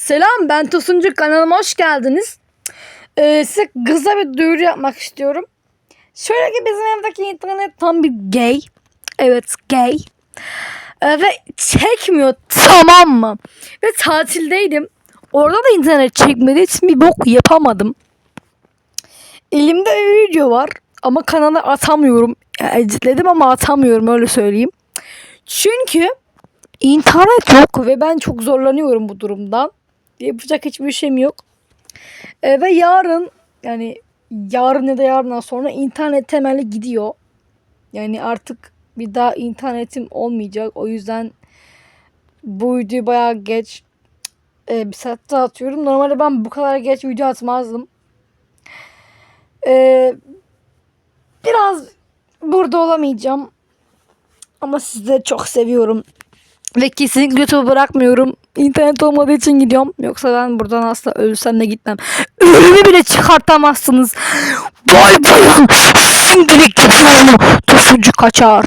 Selam ben Tosuncu kanalıma hoş geldiniz. Ee, size kısa bir duyuru yapmak istiyorum. Şöyle ki bizim evdeki internet tam bir gay. Evet gay. Ee, ve çekmiyor tamam mı? Ve tatildeydim. Orada da internet çekmediği için bir bok yapamadım. Elimde bir video var ama kanala atamıyorum. Yani editledim ama atamıyorum öyle söyleyeyim. Çünkü internet yok ve ben çok zorlanıyorum bu durumdan. Yapacak hiçbir şeyim yok. Ee, ve yarın yani yarın ya da yarından sonra internet temelli gidiyor. Yani artık bir daha internetim olmayacak. O yüzden bu videoyu bayağı geç e, bir saatte atıyorum. Normalde ben bu kadar geç video atmazdım. Ee, biraz burada olamayacağım. Ama sizleri çok seviyorum. Ve kesinlikle YouTube'u bırakmıyorum. İnternet olmadığı için gidiyorum. Yoksa ben buradan asla ölsem de gitmem. Ölümü bile çıkartamazsınız. Bay bay. Şimdilik gidiyorum. Tosuncu kaçar.